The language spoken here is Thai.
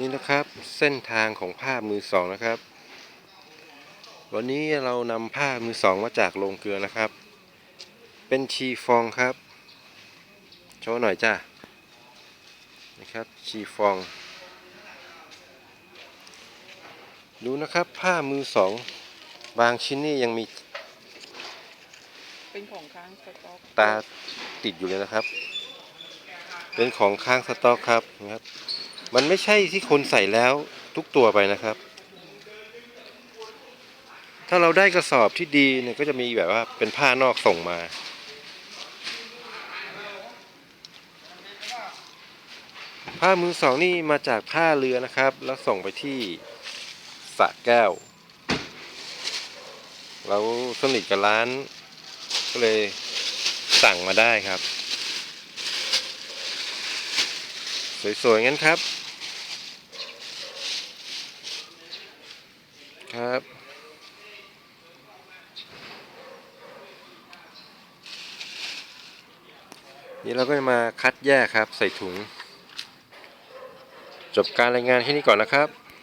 นี่นะครับเส้นทางของผ้ามือสองนะครับ วันนี้เรานำผ้ามือสองมาจากโรงเกลือนะครับ เป็นชีฟองครับโชว์หน่อยจ้านะครับชีฟอง ดูนะครับผ้ามือสอง บางชิ้นนี่ยังมีเป็นของค้างสต็อกตาติดอยู่เลยนะครับ เป็นของค้างสต็อกครับนะครับ มันไม่ใช่ที่คนใส่แล้วทุกตัวไปนะครับ ถ้าเราได้กระสอบที่ดีเนี่ยก็จะมีแบบว่าเป็นผ้านอกส่งมาผ้ามือสองนี่มาจากท่าเรือนะครับ แล้วส่งไปที่สระแก้ว เราสนิทกับร้าน ก็เลยสั่งมาได้ครับ สวยๆงั้นครับ ครับนี่เราก็จะมาคัดแยกครับใส่ถุง จบการรายงานแค่นี้ก่อนนะครับ